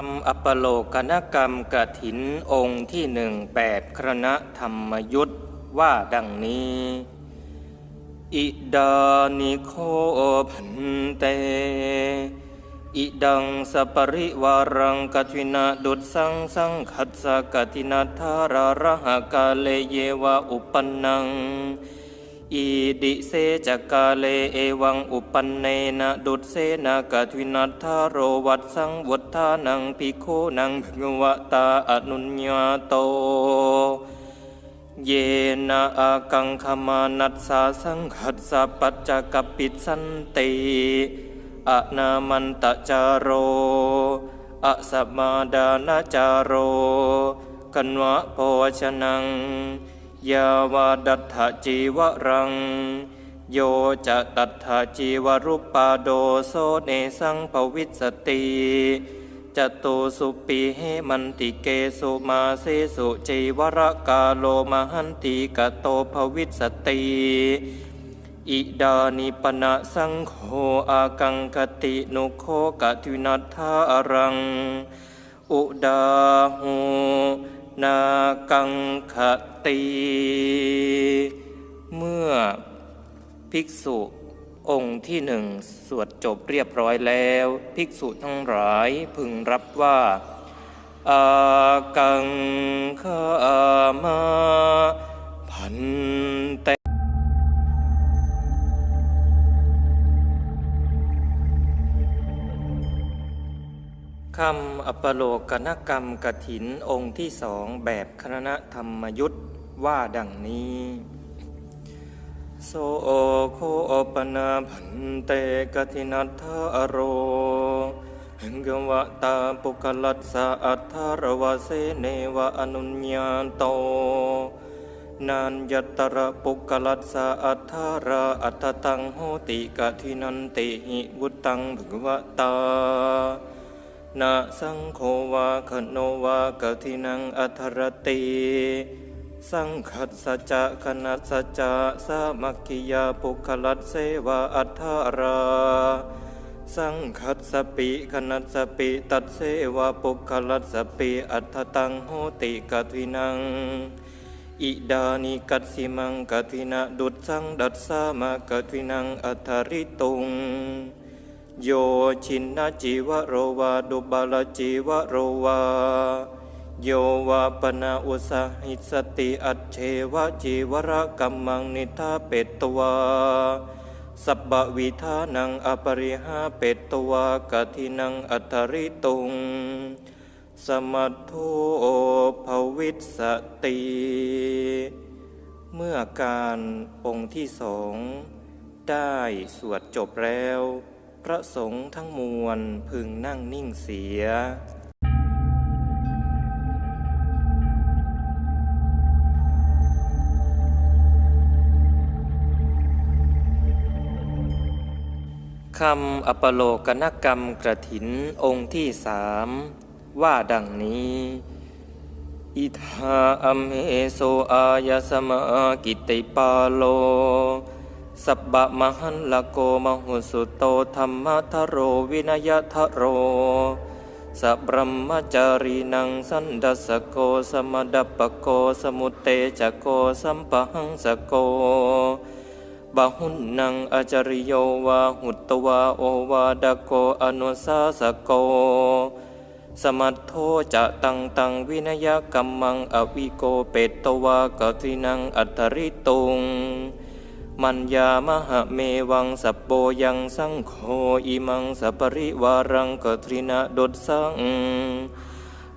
ทำอัปโลกนกรรมกถินองค์ที่หนึ่งแปดครณะธรรมยุทธว่าดังนี้ อิดานิโคพันเต อิดังสปริวารังกัทินาดุดสังสังขัสสกัทินาธาราระหกาเลเยวะอุปนัง อีดิเสจกาเลเอวังอุปันเนนะดุดเสนากทวินัทธาโรวัตสังวัฏฐานังพิโคนังภกวตาอนุญญาโต เยนะอากังขมานัสสาสังขัสสะปัจจกปิดสันติอะนามันตจารโรอะสมมาดานาจารโร กันวะโพชนัง ยาวาดัตถจีวรัง โยจะตัตถจีวรุปปาโดโซเนสังภวิสติจตุสุปีเหมันติเกสุมาเสสุจีวรกาโลมหันติกโตภวิสติอิดานิปนะสังโฆอากังกตินุโคกทินัทธารัง อุดาหู นากังคตี เมื่อภิกษุองค์ที่หนึ่งสวดจบเรียบร้อยแล้ว ภิกษุทั้งหลายพึงรับว่าอากังขามา คำอัปโลกนกรรมกถินองค์ที่สองแบบคณะธรรมยุทธว่าดังนี้โสโคปนาพันเตกถินัทธาโรหังกวะตาปุกลัสสะอัทธารวาเสเนวะอนุญญาโตนันยัตตระปุกลัสสะอัทธาราอัตตังโหติกถินันติหิวุตตังภกวตา นาสังโฆวาคโนวากทินังอัทรติสังขัสสะจะคณัสสะจะสามัคคิยาปุคลัสเสวะอัทธารา สังขัสสปิคณัสสปิตัดเสวะปุคลัสสปิอัทธตังโหติกทินัง อิดานิกัตสิมังกทินะดุจสังดัสสามากทินังอัทธริตุง โยชินนาจิวะโรวาดุบาลจิวะโรวา โยวาปนาอุสาหิสติอัจเชวะจิวรกัมมังนิทาเปตตวาสับบวิธานังอปริหาเปตตวากทินังอัตริตุง สมัทโธภวิสสติ เมื่อการองค์ที่สองได้สวดจบแล้ว ระสงฆ์ทั้งมวลพึงนั่งนิ่งเสีย คำอัปโลกนกรรมกระถินองค์ที่สามว่าดังนี้ อิทาอัมโสอายสมากิติปาโล สับบะมหันละโกมหุสุโตธรรมทโรวินยทโรสับรมจารีนังสันดัสโกสมดัปโกสมุตเตจโกสัมปหังสโกบาหุนนังอาจาริโยวาหุตวาโอวาดโกอนุสาสโก สมัทโทจะตังตังวินยกัมมังอวิโกเปตตวากทินังอัตริตุง มัญญามหะเมวังสัปโปยังสังโฆอิมังสัปริวารังกทรินะดดสัง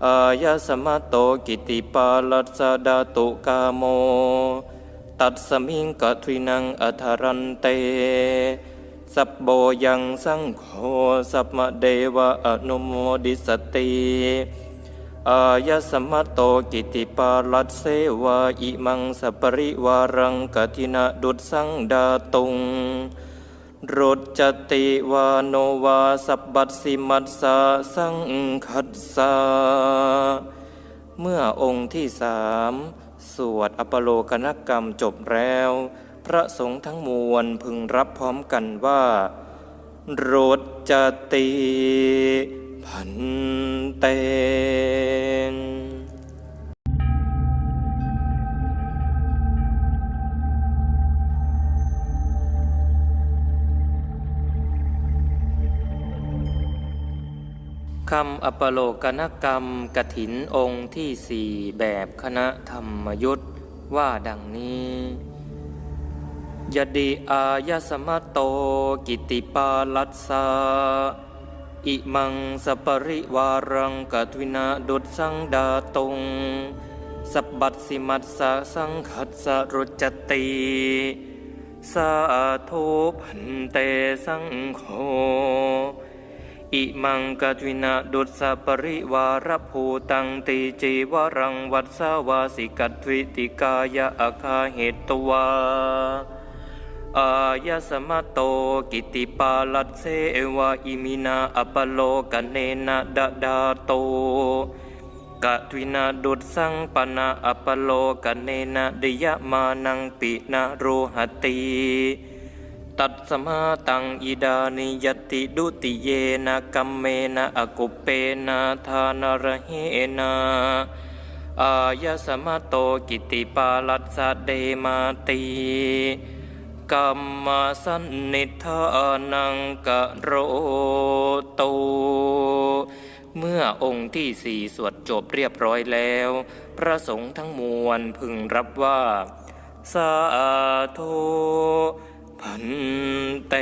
อายสมะโตกิติปาลัสดาตุกาโม ตัดสมิงกทรินังอัทรันเต สัปโบยังสังโฆสัพมเดวะอนุโมดิสติ อายสมะโตกิติปาลัสเสวะอิมังสปริวารังกทินะดุดสังดาตุงรจติวาโนวาสัพบัตสิมัสสะสังคัสสาเมื่อองค์ที่สามสวดอปโลกนกรรมจบแล้ว พระสงฆ์ทั้งมวลพึงรับพร้อมกันว่าโรจติพันเต คำอัปโลกนกรรมกถินองค์ที่สี่แบบคณะธรรมยุทธว่าดังนี้ยดิอายสมโตกิติปาลัสสาอิมังสปริวารังกตวินาดุดสังดาตงสับบัตสิมัสสะสังขัสสะรุจติสาธุพันเตสังโฆ อิมังกตวินาดุสปริวารภูตังติจีวรังวัดสาวาสิกัตวิติกายะอาคาเหตตวาอายสมะโตกิติปาลัตเสวะอิมินาอปโลกเนนะดะดาโตกะทวินาดุดสังปนาอปโลกเนนะดยมานังปินะโรหติ ตัดสมาตังอิดานิยติดุติเยนะกัมเมนะอกุปเปนะทานระเหนะอายสมะโตกิติปาลัสเดมาติกัมมาสันนิทานังกะโรโต เมื่อองค์ที่สี่สวดจบเรียบร้อยแล้ว พระสงฆ์ทั้งมวลพึงรับว่า สาธุ พันเต